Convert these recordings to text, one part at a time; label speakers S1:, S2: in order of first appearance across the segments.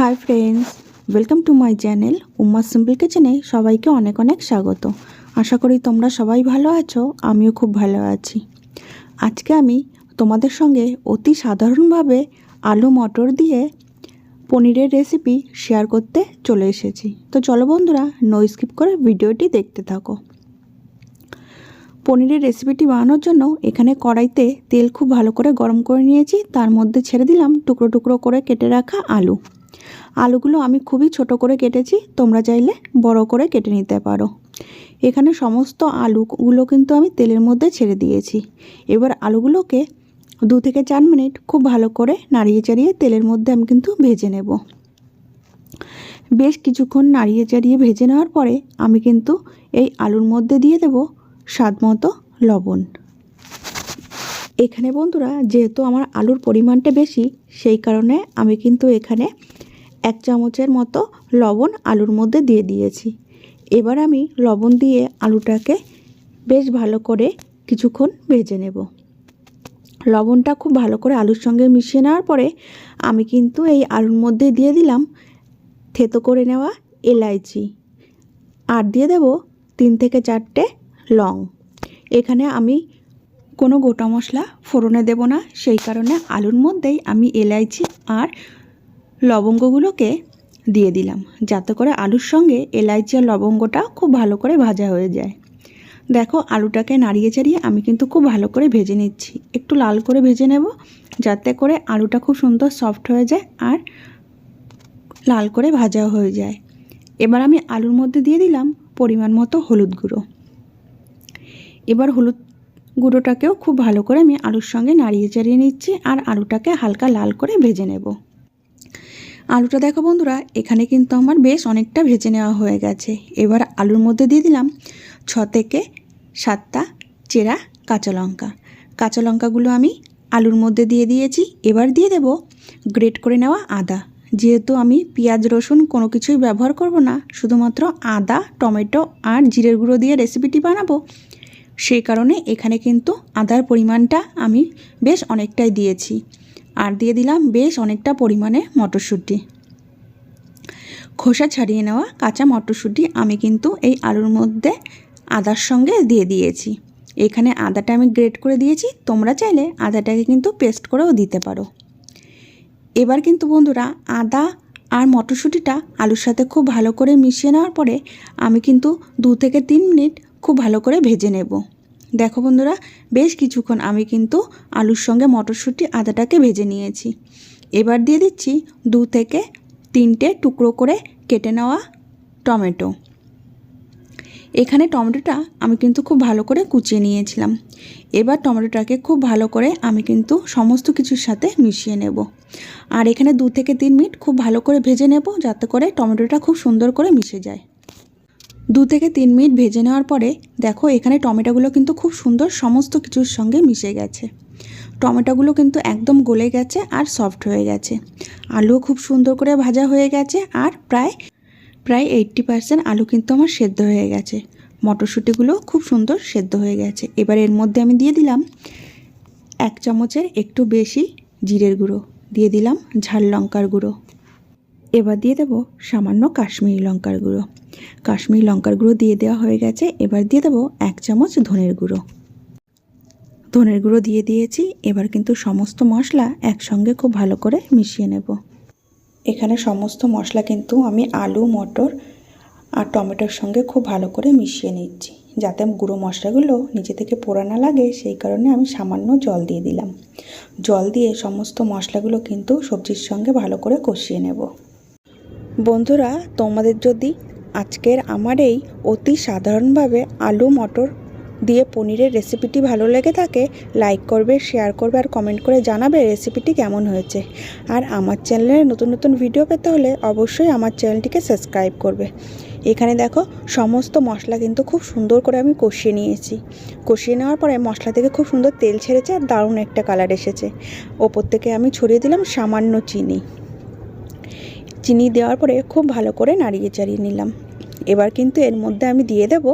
S1: Hi friends welcome to my channel Umma simple কিচেনে সবাইকে অনেক অনেক স্বাগত। আশা করি তোমরা সবাই ভালো আছো, আমিও খুব ভালো আছি। আজকে আমি তোমাদের সঙ্গে অতি সাধারণভাবে আলু মটর দিয়ে পনিরের রেসিপি শেয়ার করতে চলে এসেছি। তো চলো বন্ধুরা নো স্কিপ করে ভিডিওটি দেখতে থাকো। পনিরের রেসিপিটি বানানোর জন্য এখানে কড়াইতে তেল খুব ভালো করে গরম করে নিয়েছি, তার মধ্যে ছেড়ে দিলাম টুকরো টুকরো করে কেটে রাখা আলু। আলুগুলো আমি খুবই ছোট করে কেটেছি, তোমরা চাইলে বড় করে কেটে নিতে পারো। এখানে সমস্ত আলুগুলো কিন্তু আমি তেলের মধ্যে ছেড়ে দিয়েছি। এবার আলুগুলোকে দু থেকে চার মিনিট খুব ভালো করে নাড়িয়ে চাড়িয়ে তেলের মধ্যে আমি কিন্তু ভেজে নেব। বেশ কিছুক্ষণ নাড়িয়ে চাড়িয়ে ভেজে নেওয়ার পরে আমি কিন্তু এই আলুর মধ্যে দিয়ে দেব স্বাদ মতো লবণ। এখানে বন্ধুরা, যেহেতু আমার আলুর পরিমাণটা বেশি, সেই কারণে আমি কিন্তু এখানে এক চামচের মতো লবণ আলুর মধ্যে দিয়ে দিয়েছি। এবার আমি লবণ দিয়ে আলুটাকে বেশ ভালো করে কিছুক্ষণ ভেজে নেব। লবণটা খুব ভালো করে আলুর সঙ্গে মিশিয়ে নেওয়ার পরে আমি কিন্তু এই আলুর মধ্যে দিয়ে দিলাম থেতো করে নেওয়া এলাইচি। আর দিয়ে দেব তিন থেকে চারটে লং। এখানে আমি কোনো গোটা মশলা ফোড়নে দেব না, সেই কারণে আলুর মধ্যেই আমি এলাইচি আর লবঙ্গগুলোকে দিয়ে দিলাম। যাতে করে আলুর সঙ্গে এলাইচি আর লবঙ্গটা খুব ভালো করে ভাজা হয়ে যায়। দেখো, আলুটাকে নাড়িয়ে চাড়িয়ে আমি কিন্তু খুব ভালো করে ভেজে নিচ্ছি। একটু লাল করে ভেজে নেব, যাতে করে আলুটা খুব সুন্দর সফট হয়ে যায় আর লাল করে ভাজা হয়ে যায়। এবার আমি আলুর মধ্যে দিয়ে দিলাম পরিমাণ মতো হলুদ গুঁড়ো। এবার হলুদ গুঁড়োটাকেও খুব ভালো করে আমি আলুর সঙ্গে নাড়িয়ে চাড়িয়ে নিচ্ছি আর আলুটাকে হালকা লাল করে ভেজে নেব। আলুটা দেখো বন্ধুরা, এখানে কিন্তু আমার বেশ অনেকটা ভেজে নেওয়া হয়ে গেছে। এবার আলুর মধ্যে দিয়ে দিলাম ছ থেকে সাতটা চেরা কাঁচা লঙ্কা। কাঁচা লঙ্কাগুলো আমি আলুর মধ্যে দিয়ে দিয়েছি। এবার দিয়ে দেব গ্রেট করে নেওয়া আদা। যেহেতু আমি পেঁয়াজ, রসুন কোনো কিছুই ব্যবহার করব না, শুধুমাত্র আদা, টমেটো আর জিরের গুঁড়ো দিয়ে রেসিপিটি বানাবো, সেই কারণে এখানে কিন্তু আদার পরিমাণটা আমি বেশ অনেকটাই দিয়েছি। আর দিয়ে দিলাম বেশ অনেকটা পরিমাণে মটরশুঁটি। খোসা ছাড়িয়ে নেওয়া কাঁচা মটরশুঁটি আমি কিন্তু এই আলুর মধ্যে আদার সঙ্গে দিয়ে দিয়েছি। এখানে আদাটা আমি গ্রেট করে দিয়েছি, তোমরা চাইলে আদাটাকে কিন্তু পেস্ট করেও দিতে পারো। এবার কিন্তু বন্ধুরা আদা আর মটরশুঁটিটা আলুর সাথে খুব ভালো করে মিশিয়ে নেওয়ার পরে আমি কিন্তু দু থেকে তিন মিনিট খুব ভালো করে ভেজে নেব। দেখো বন্ধুরা, বেশ কিছুক্ষণ আমি কিন্তু আলুর সঙ্গে মটরশুঁটি আদাটাকে ভেজে নিয়েছি। এবার দিয়ে দিচ্ছি দু থেকে তিনটে টুকরো করে কেটে নেওয়া টমেটো। এখানে টমেটোটা আমি কিন্তু খুব ভালো করে কুচিয়ে নিয়েছিলাম। এবার টমেটোটাকে খুব ভালো করে আমি কিন্তু সমস্ত কিছুর সাথে মিশিয়ে নেব। আর এখানে দু থেকে তিন মিনিট খুব ভালো করে ভেজে নেব, যাতে করে টমেটোটা খুব সুন্দর করে মিশে যায়। দু থেকে তিন মিনিট ভেজে নেওয়ার পরে দেখো এখানে টমেটোগুলো কিন্তু খুব সুন্দর সমস্ত কিছুর সঙ্গে মিশে গেছে। টমেটোগুলো কিন্তু একদম গলে গেছে আর সফট হয়ে গেছে। আলুও খুব সুন্দর করে ভাজা হয়ে গেছে আর প্রায় প্রায় এইট্টি পারসেন্ট আলু কিন্তু আমার সেদ্ধ হয়ে গেছে। মটরশুঁটিগুলো খুব সুন্দর সেদ্ধ হয়ে গেছে। এবার এর মধ্যে আমি দিয়ে দিলাম এক চামচের একটু বেশি জিরের গুঁড়ো। দিয়ে দিলাম ঝাল লঙ্কার গুঁড়ো। এবার দিয়ে দেবো সামান্য কাশ্মীরি লঙ্কার গুঁড়ো। কাশ্মীরি লঙ্কার গুঁড়ো দিয়ে দেওয়া হয়ে গেছে, এবার দিয়ে দেবো এক চামচ ধনের গুঁড়ো। ধনের গুঁড়ো দিয়ে দিয়েছি, এবার কিন্তু সমস্ত মশলা একসঙ্গে খুব ভালো করে মিশিয়ে নেব। এখানে সমস্ত মশলা কিন্তু আমি আলু, মটর আর টমেটোর সঙ্গে খুব ভালো করে মিশিয়ে নিচ্ছি, যাতে গুঁড়ো মশলাগুলো নিচে থেকে পোড়া না লাগে, সেই কারণে আমি সামান্য জল দিয়ে দিলাম। জল দিয়ে সমস্ত মশলাগুলো কিন্তু সবজির সঙ্গে ভালো করে কষিয়ে নেব। বন্ধুরা, তোমাদের যদি আজকের আমার এই অতি সাধারণভাবে আলু মটর দিয়ে পনিরের রেসিপিটি ভালো লেগে থাকে, লাইক করবে, শেয়ার করবে আর কমেন্ট করে জানাবে রেসিপিটি কেমন হয়েছে। আর আমার চ্যানেলে নতুন নতুন ভিডিও পেতে হলে অবশ্যই আমার চ্যানেলটিকে সাবস্ক্রাইব করবে। এখানে দেখো, সমস্ত মশলা কিন্তু খুব সুন্দর করে আমি কষিয়ে নিয়েছি। কষিয়ে নেওয়ার পরে মশলা থেকে খুব সুন্দর তেল ছেড়েছে আর দারুণ একটা কালার এসেছে। ওপর থেকে আমি ছড়িয়ে দিলাম সামান্য চিনি। চিনি দেওয়ার পরে খুব ভালো করে নাড়িয়ে চাড়িয়ে নিলাম। এবার কিন্তু এর মধ্যে আমি দিয়ে দেব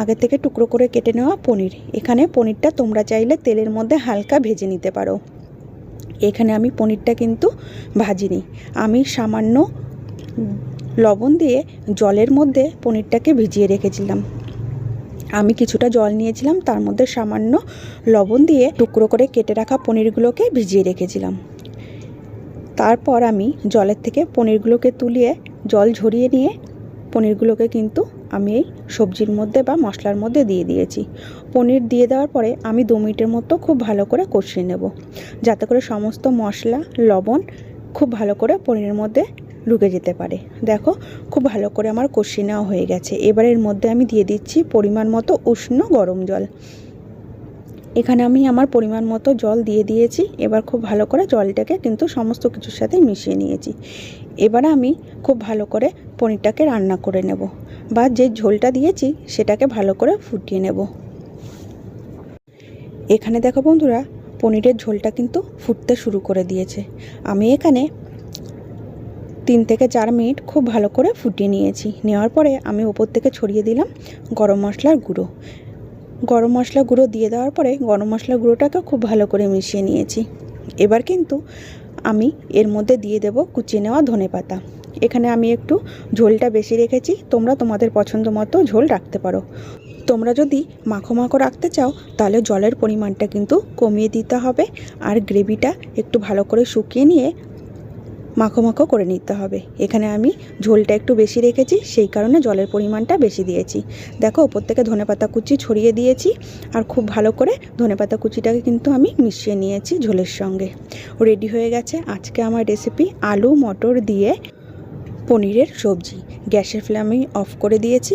S1: আগে থেকে টুকরো করে কেটে নেওয়া পনির। এখানে পনিরটা তোমরা চাইলে তেলের মধ্যে হালকা ভেজে নিতে পারো। এখানে আমি পনিরটা কিন্তু ভাজিনি। আমি সামান্য লবণ দিয়ে জলের মধ্যে পনিরটাকে ভিজিয়ে রেখেছিলাম। আমি কিছুটা জল নিয়েছিলাম, তার মধ্যে সামান্য লবণ দিয়ে টুকরো করে কেটে রাখা পনিরগুলোকে ভিজিয়ে রেখেছিলাম। তারপর আমি জলের থেকে পনিরগুলোকে তুলিয়ে জল ঝরিয়ে নিয়ে পনিরগুলোকে কিন্তু আমি এই সবজির মধ্যে বা মশলার মধ্যে দিয়ে দিয়েছি। পনির দিয়ে দেওয়ার পরে আমি দু মিনিটের মতো খুব ভালো করে কষিয়ে নেব। যাতে করে সমস্ত মশলা, লবণ খুব ভালো করে পনিরের মধ্যে ঢুকে যেতে পারে। দেখো, খুব ভালো করে আমার কষিয়ে নেওয়া হয়ে গেছে। এবার এর মধ্যে আমি দিয়ে দিচ্ছি পরিমাণ মতো উষ্ণ গরম জল। এখানে আমি আমার পরিমাণ মতো জল দিয়ে দিয়েছি। এবার খুব ভালো করে জলটাকে কিন্তু সমস্ত কিছুর সাথে মিশিয়ে নিয়েছি। এবার আমি খুব ভালো করে পনিরটাকে রান্না করে নেব বা যে ঝোলটা দিয়েছি সেটাকে ভালো করে ফুটিয়ে নেব। এখানে দেখো বন্ধুরা, পনিরের ঝোলটা কিন্তু ফুটতে শুরু করে দিয়েছে। আমি এখানে তিন থেকে চার মিনিট খুব ভালো করে ফুটিয়ে নিয়েছি। নেওয়ার পরে আমি ওপর থেকে ছড়িয়ে দিলাম গরম মশলার গুঁড়ো। গরম মশলা গুঁড়ো দিয়ে দেওয়ার পরে গরম মশলা গুঁড়োটাকে খুব ভালো করে মিশিয়ে নিয়েছি। এবার কিন্তু আমি এর মধ্যে দিয়ে দেব কুচিয়ে নেওয়া ধনে পাতা। এখানে আমি একটু ঝোলটা বেশি রেখেছি, তোমরা তোমাদের পছন্দ মতো ঝোল রাখতে পারো। তোমরা যদি মাখো মাখো রাখতে চাও, তাহলে জলের পরিমাণটা কিন্তু কমিয়ে দিতে হবে, আর গ্রেভিটা একটু ভালো করে শুকিয়ে নিয়ে মাখো মাখো করে নিতে হবে। এখানে আমি ঝোলটা একটু বেশি রেখেছি, সেই কারণে জলের পরিমাণটা বেশি দিয়েছি। দেখো, ওপর থেকে ধনেপাতা কুচি ছড়িয়ে দিয়েছি আর খুব ভালো করে ধনেপাতা কুচিটাকে কিন্তু আমি মিশিয়ে নিয়েছি ঝোলের সঙ্গে। রেডি হয়ে গেছে আজকে আমার রেসিপি আলু মটর দিয়ে পনিরের সবজি। গ্যাসের ফ্লেম আমি অফ করে দিয়েছি।